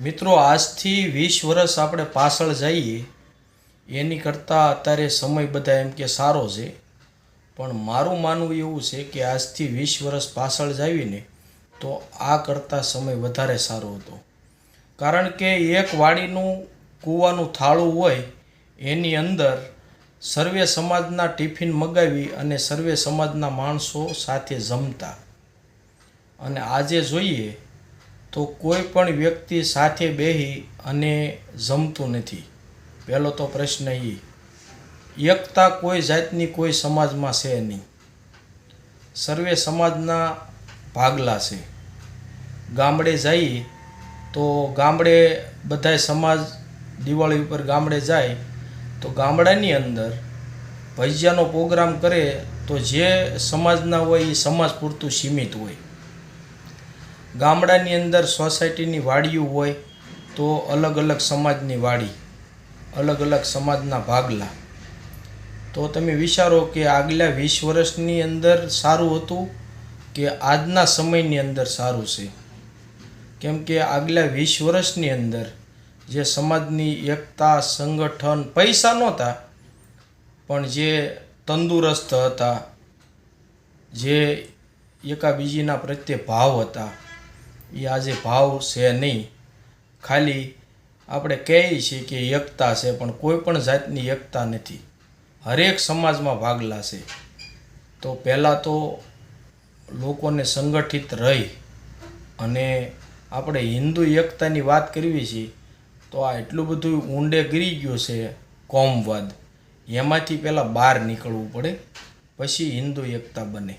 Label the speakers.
Speaker 1: મિત્રો, આજથી વીસ વર્ષ આપણે પાછળ જઈએ. એની કરતાં અત્યારે સમય બધા એમ કે સારો છે. પણ મારું માનવું એવું છે કે આજથી વીસ વર્ષ પાછળ જાવીને તો આ કરતાં સમય વધારે સારો હતો. કારણ કે એક વાડીનું કૂવાનું થાળું હોય, એની અંદર સર્વે સમાજના ટિફિન મગાવી અને સર્વે સમાજના માણસો સાથે જમતા. અને આજે જોઈએ તો કોઈ પણ વ્યક્તિ સાથે બેહી અને જમતું નથી. પહેલો તો પ્રશ્ન એ એકતા કોઈ જાતની કોઈ સમાજમાં છે નહીં. સર્વે સમાજના ભાગલા છે. ગામડે જઈએ તો ગામડે બધાય સમાજ દિવાળી ઉપર ગામડે જાય તો ગામડાની અંદર ભજીયાનો પ્રોગ્રામ કરે તો જે સમાજના હોય એ સમાજ પૂરતું સીમિત હોય. ગામડાની અંદર સોસાયટીની વાડીઓ હોય તો અલગ અલગ સમાજની વાડી, અલગ અલગ સમાજના ભાગલા. તો તમે વિચારો કે આગલા વીસ વર્ષની અંદર સારું હતું કે આજના સમયની અંદર સારું છે? કેમ કે આગલા વીસ વર્ષની અંદર જે સમાજની એકતા, સંગઠન, પૈસા નહોતા, પણ જે તંદુરસ્ત હતા, જે એકાબીજીના પ્રત્યે ભાવ હતા એ આજે ભાવ છે નહીં. ખાલી આપણે કહીએ છીએ કે એકતા છે, પણ કોઈ પણ જાતની એકતા નથી. હરેક સમાજમાં ભાગલા છે. તો પહેલાં તો લોકોને સંગઠિત રહી અને આપણે હિન્દુ એકતાની વાત કરવી છીએ તો આ એટલું બધું ઊંડે ગીરી ગયું છે કોમવાદ. એમાંથી પહેલાં બહાર નીકળવું પડે, પછી હિન્દુ એકતા બને.